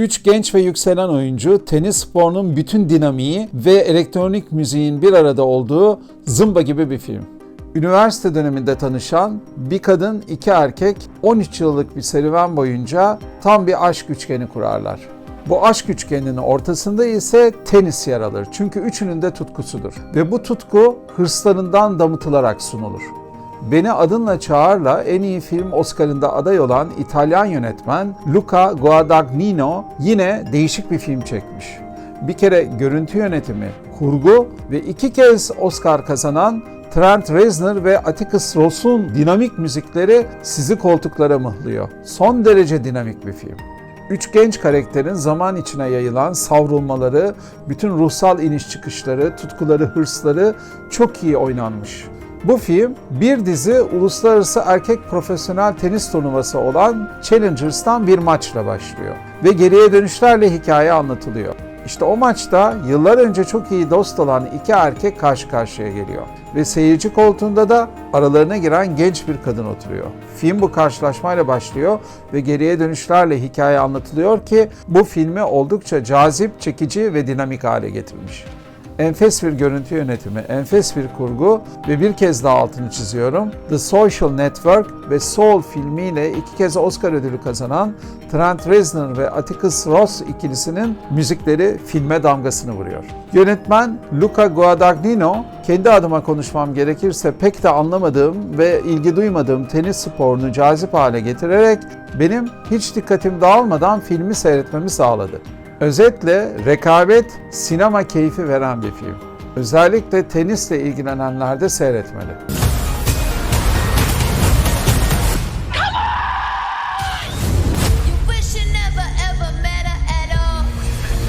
Üç genç ve yükselen oyuncu tenis sporunun bütün dinamiği ve elektronik müziğin bir arada olduğu zımba gibi bir film. Üniversite döneminde tanışan bir kadın, iki erkek 13 yıllık bir serüven boyunca tam bir aşk üçgeni kurarlar. Bu aşk üçgeninin ortasında ise tenis yer alır. Çünkü üçünün de tutkusudur. Ve bu tutku hırslarından damıtılarak sunulur. Beni Adınla Çağır'la en iyi film Oscar'ında aday olan İtalyan yönetmen Luca Guadagnino yine değişik bir film çekmiş. Bir kere görüntü yönetimi, kurgu ve iki kez Oscar kazanan Trent Reznor ve Atticus Ross'un dinamik müzikleri sizi koltuklara mıhlıyor. Son derece dinamik bir film. Üç genç karakterin zaman içine yayılan savrulmaları, bütün ruhsal iniş çıkışları, tutkuları, hırsları çok iyi oynanmış. Bu film bir dizi uluslararası erkek profesyonel tenis turnuvası olan Challengers'tan bir maçla başlıyor. Ve geriye dönüşlerle hikaye anlatılıyor. İşte o maçta yıllar önce çok iyi dost olan iki erkek karşı karşıya geliyor. Ve seyirci koltuğunda da aralarına giren genç bir kadın oturuyor. Film bu karşılaşmayla başlıyor ve geriye dönüşlerle hikaye anlatılıyor ki bu filmi oldukça cazip, çekici ve dinamik hale getirmiş. Enfes bir görüntü yönetimi, enfes bir kurgu ve bir kez daha altını çiziyorum. The Social Network ve Soul filmiyle iki kez Oscar ödülü kazanan Trent Reznor ve Atticus Ross ikilisinin müzikleri filme damgasını vuruyor. Yönetmen Luca Guadagnino, kendi adıma konuşmam gerekirse pek de anlamadığım ve ilgi duymadığım tenis sporunu cazip hale getirerek benim hiç dikkatim dağılmadan filmi seyretmemi sağladı. Özetle rekabet sinema keyfi veren bir film. Özellikle tenisle ilgilenenler de seyretmeli.